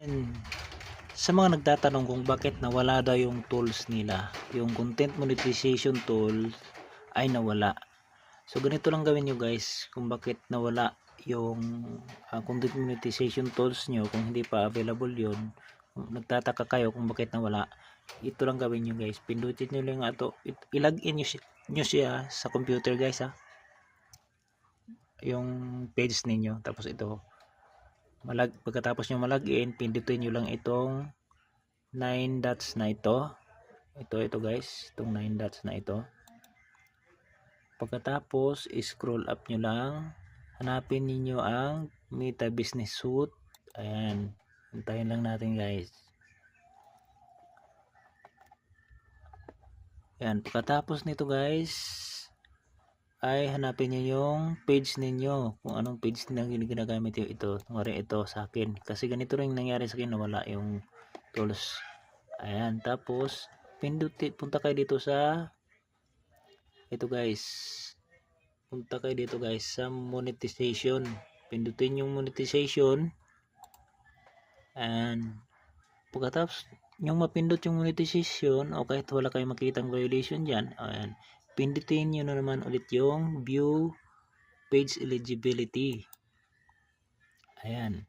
And sa mga nagtatanong kung bakit nawala daw yung tools nila, yung content monetization tool ay nawala. So ganito lang gawin nyo guys kung bakit nawala yung ah, content monetization tools nyo kung hindi pa available yun. Kung nagtataka kayo kung bakit nawala, ito lang gawin nyo guys. Pindutin nyo lang ito. Ilagin nyo, si- nyo siya sa computer guys ha. Yung page ninyo. Tapos ito malag pagkatapos nyo malagin pindutin nyo lang itong 9 dots na ito. Ito ito guys itong 9 dots na ito. Pagkatapos scroll up nyo lang. Hanapin niyo ang Meta Business Suite. Ayan hintayin lang natin guys. Ayan pagkatapos nito guys ay hanapin niyo yung page ninyo kung anong page na gin- ginagamit yung ito ngari ito sa akin. Kasi ganito rin nangyari sa akin nawala yung tools. Ayan tapos pinduti punta kayo dito sa ito guys. Punta kayo dito guys sa monetization. Pindutin yung monetization. And pagkatapos yung mapindot yung monetization o kahit wala kayong makitang violation dyan ayan pindutin nyo na naman ulit yung view page eligibility. Ayan.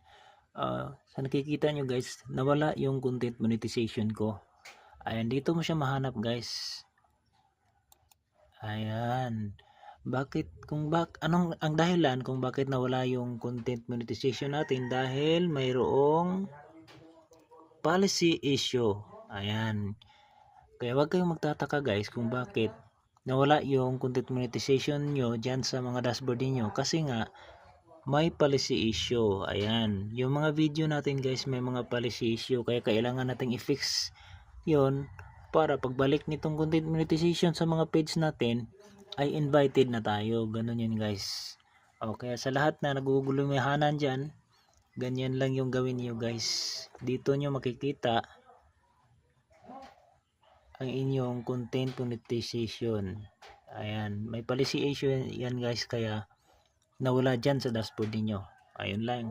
Ah, sa nakikita nyo guys nawala yung content monetization ko. Ayan dito mo siya mahanap guys. Ayan. Bakit kung bak anong ang dahilan kung bakit nawala yung content monetization natin dahil mayroong policy issue. Ayan. Kaya wag kayong magtataka guys kung bakit nawala yung content monetization nyo dyan sa mga dashboard niyo kasi nga may policy issue. Ayan. Yung mga video natin guys may mga policy issue. Kaya kailangan nating i-fix yon para pagbalik nitong content monetization sa mga page natin ay invited na tayo. Ganun yun guys. O kaya sa lahat na nagugulumihanan dyan ganyan lang yung gawin niyo guys. Dito nyo makikita ang inyong content monetization. Ayan may policy issue yan guys kaya nawala dyan sa dashboard ninyo. Ayun lang